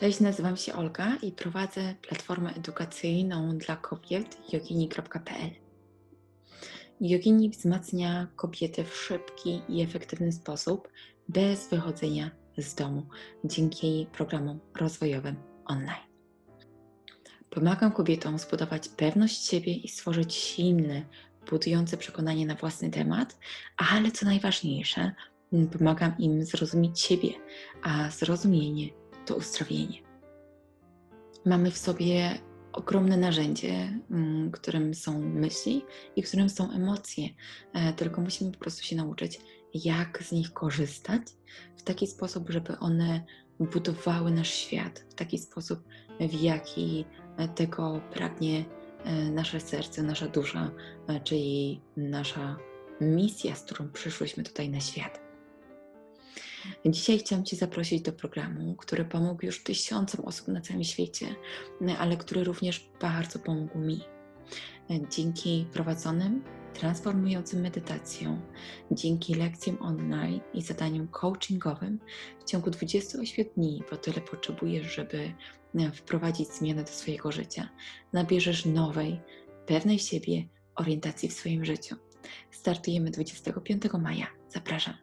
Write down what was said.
Cześć, nazywam się Olga i prowadzę platformę edukacyjną dla kobiet yogini.pl. Yogini wzmacnia kobiety w szybki i efektywny sposób, bez wychodzenia z domu, dzięki programom rozwojowym online. Pomagam kobietom zbudować pewność siebie i stworzyć silne, budujące przekonanie na własny temat, ale co najważniejsze, pomagam im zrozumieć siebie, a zrozumienie to uzdrowienie. Mamy w sobie ogromne narzędzie, mm, którym są myśli i którym są emocje, e, tylko musimy po prostu się nauczyć, jak z nich korzystać w taki sposób, żeby one budowały nasz świat, w taki sposób, w jaki e, tego pragnie e, nasze serce, nasza dusza, czyli nasza misja, z którą przyszłyśmy tutaj na świat. Dzisiaj chciałam Cię zaprosić do programu, który pomógł już tysiącom osób na całym świecie, ale który również bardzo pomógł mi. Dzięki prowadzonym, transformującym medytacjom, dzięki lekcjom online i zadaniom coachingowym w ciągu 28 dni, bo tyle potrzebujesz, żeby wprowadzić zmianę do swojego życia, nabierzesz nowej, pewnej siebie orientacji w swoim życiu. Startujemy 25 maja. Zapraszam.